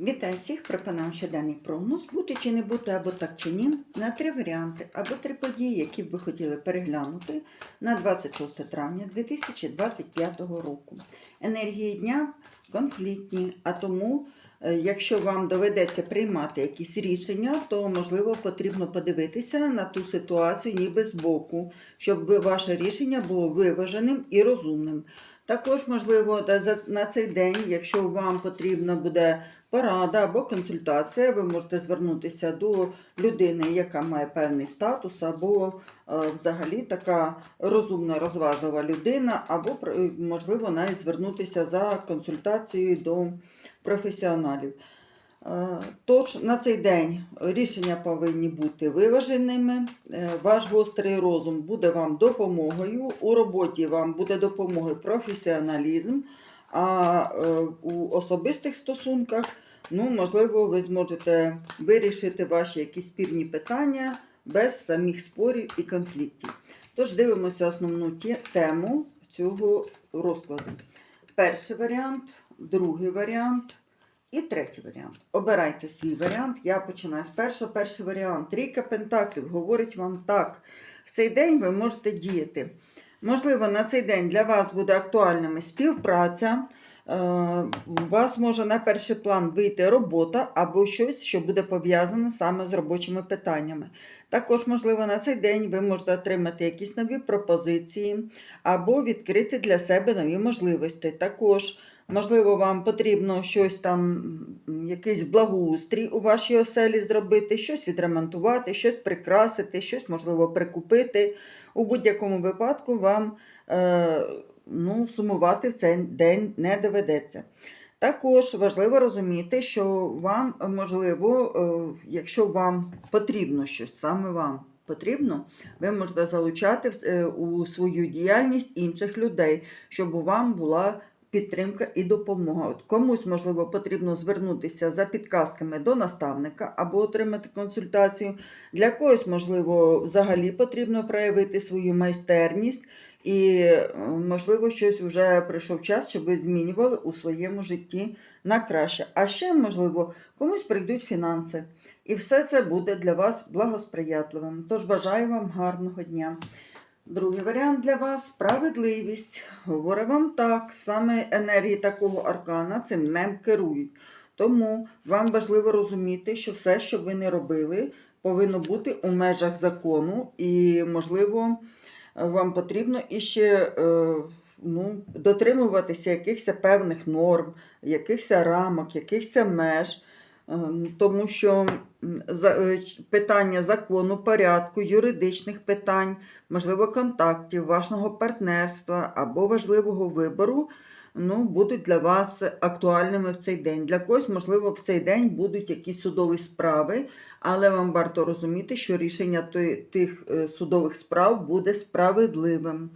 Вітаю всіх! Пропоную щоденний прогноз бути чи не бути, або так чи ні, на три варіанти, або три події, які б ви хотіли переглянути на 26 травня 2025 року. Енергії дня конфліктні, а тому, е, якщо вам доведеться приймати якісь рішення, то можливо потрібно подивитися на ту ситуацію ніби збоку, щоб ви- ваше рішення було виваженим і розумним. Також, можливо, на цей день, якщо вам потрібна буде порада або консультація, ви можете звернутися до людини, яка має певний статус, або е, взагалі така розумна, розважлива людина, або можливо навіть звернутися за консультацією до професіоналів. Е, Тож на цей день рішення повинні бути виваженими. Е, Ваш гострий розум буде вам допомогою. У роботі вам буде допомогою професіоналізм, а е, у особистих стосунках, ну, можливо, ви зможете вирішити ваші якісь спірні питання без самих спорів і конфліктів. Тож дивимося основну тему цього розкладу. Перший варіант, другий варіант. І третій варіант. Обирайте свій варіант. Я починаю з першого. Перший варіант. Трійка пентаклів говорить вам так. В цей день ви можете діяти. Можливо, на цей день для вас буде актуальними співпраця. е, У вас може на перший план вийти робота або щось, що буде пов'язане саме з робочими питаннями. Також, можливо, на цей день ви можете отримати якісь нові пропозиції або відкрити для себе нові можливості. Також Можливо, вам потрібно щось там, якийсь благоустрій у вашій оселі зробити, щось відремонтувати, щось прикрасити, щось, можливо, прикупити. У будь-якому випадку вам е, ну, сумувати в цей день не доведеться. Також важливо розуміти, що вам, можливо, е, якщо вам потрібно щось, саме вам потрібно, ви можете залучати е, у свою діяльність інших людей, щоб вам була підтримка і допомога. От комусь, можливо, потрібно звернутися за підказками до наставника або отримати консультацію. Для когось, можливо, взагалі потрібно проявити свою майстерність. І, можливо, щось вже прийшов час, щоб ви змінювали у своєму житті на краще. А ще, можливо, комусь прийдуть фінанси. І все це буде для вас благосприятливим. Тож бажаю вам гарного дня. Другий варіант для вас справедливість. Говорю вам так, саме енергії такого аркана цим днем керують. Тому вам важливо розуміти, що все, що ви не робили, повинно бути у межах закону, і, можливо, вам потрібно іще е, ну, дотримуватися якихось певних норм, якихось рамок, якихось меж. Е, Тому що е, питання закону, порядку, юридичних питань, можливо, контактів, вашого партнерства або важливого вибору ну, будуть для вас актуальними в цей день. Для когось, можливо, в цей день будуть якісь судові справи, але вам варто розуміти, що рішення тих е, судових справ буде справедливим.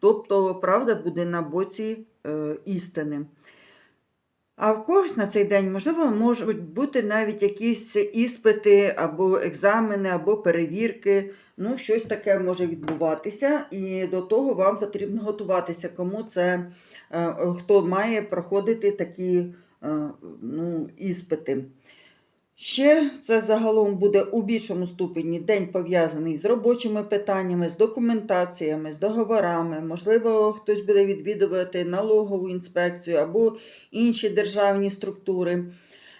Тобто правда буде на боці е, істини. А в когось на цей день, можливо, можуть бути навіть якісь іспити, або екзамени, або перевірки. Ну, щось таке може відбуватися, і до того вам потрібно готуватися, кому це е, хто має проходити такі е, ну, іспити. Ще це загалом буде у більшому ступені день пов'язаний з робочими питаннями, з документаціями, з договорами. Можливо, хтось буде відвідувати налогову інспекцію або інші державні структури.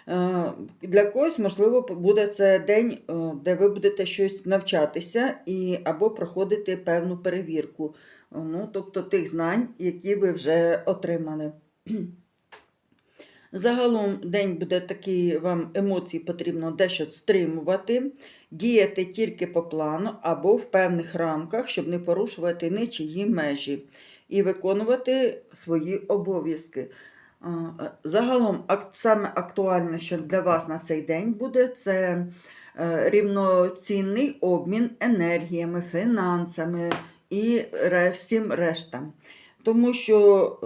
Е, Для когось, можливо, буде це день, е, де ви будете щось навчатися і, або проходити певну перевірку, Е, ну, тобто тих знань, які ви вже отримали. Загалом день буде такий, вам емоції потрібно дещо стримувати, діяти тільки по плану або в певних рамках, щоб не порушувати нічиї межі і виконувати свої обов'язки. Загалом саме актуальне, що для вас на цей день буде, це е, рівноцінний обмін енергіями, фінансами і всім рештам. Тому що е,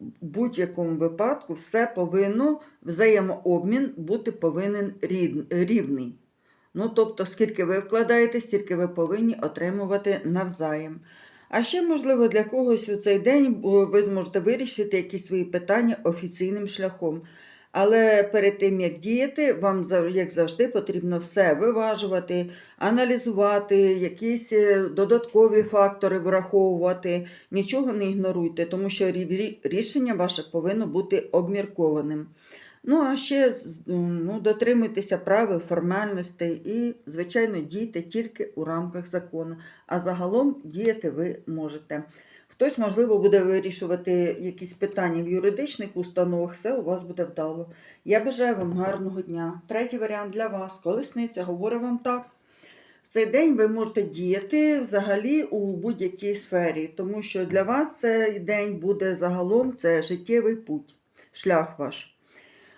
в будь-якому випадку все повинно, взаємообмін бути повинен рівний. Ну, тобто, скільки ви вкладаєте, стільки ви повинні отримувати навзаєм. А ще, можливо, для когось у цей день ви зможете вирішити якісь свої питання офіційним шляхом. Але перед тим, як діяти, вам, як завжди, потрібно все виважувати, аналізувати, якісь е, додаткові фактори враховувати. Нічого не ігноруйте, тому що рі- рі- рішення ваше повинно бути обміркованим. Ну, а ще ну, дотримуйтеся правил, формальностей і, звичайно, дійте тільки у рамках закону. А загалом діяти ви можете. Хтось, можливо, буде вирішувати якісь питання в юридичних установах, все у вас буде вдало. Я бажаю вам гарного дня. Третій варіант для вас. Колесниця говорить вам так. В цей день ви можете діяти взагалі у будь-якій сфері, тому що для вас цей день буде загалом це життєвий путь, шлях ваш.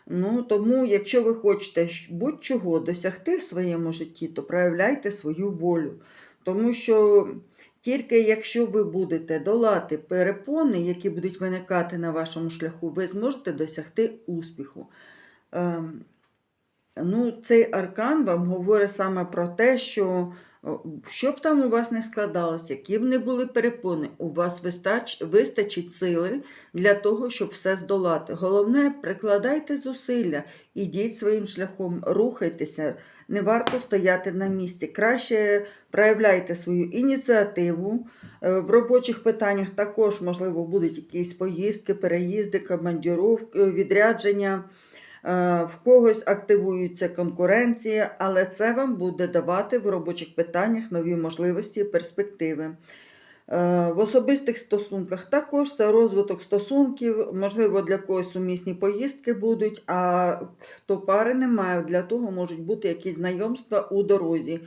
Ну, тому, якщо ви хочете будь-чого досягти в своєму житті, то проявляйте свою волю. Тому що тільки якщо ви будете долати перепони, які будуть виникати на вашому шляху, ви зможете досягти успіху. Ем, ну, цей аркан вам говорить саме про те, що що б там у вас не складалось, які б не були перепони, у вас вистач, вистачить сили для того, щоб все здолати. Головне, прикладайте зусилля, ідіть своїм шляхом, рухайтеся, не варто стояти на місці. Краще проявляйте свою ініціативу. Е, В робочих питаннях також, можливо, будуть якісь поїздки, переїзди, командіровки, відрядження. Е, В когось активується конкуренція, але це вам буде давати в робочих питаннях нові можливості і перспективи. Е, В особистих стосунках також це розвиток стосунків, можливо, для когось сумісні поїздки будуть, а хто пари не має, для того можуть бути якісь знайомства у дорозі.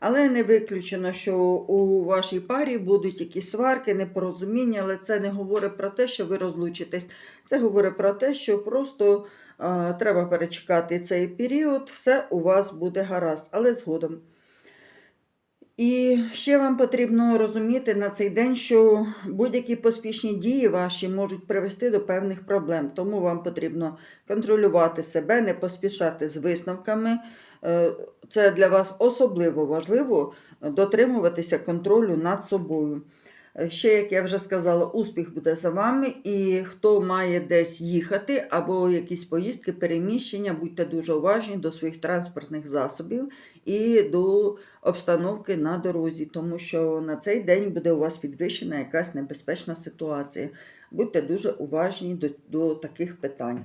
Але не виключено, що у вашій парі будуть якісь сварки, непорозуміння, але це не говорить про те, що ви розлучитесь. Це говорить про те, що просто е, треба перечекати цей період, все у вас буде гаразд, але згодом. І ще вам потрібно розуміти на цей день, що будь-які поспішні дії ваші можуть привести до певних проблем. Тому вам потрібно контролювати себе, не поспішати з висновками. Е, Це для вас особливо важливо е, дотримуватися контролю над собою. Е, Ще, як я вже сказала, успіх буде за вами, і хто має десь їхати або якісь поїздки, переміщення, будьте дуже уважні до своїх транспортних засобів і до обстановки на дорозі, тому що на цей день буде у вас підвищена якась небезпечна ситуація. Будьте дуже уважні до, до таких питань.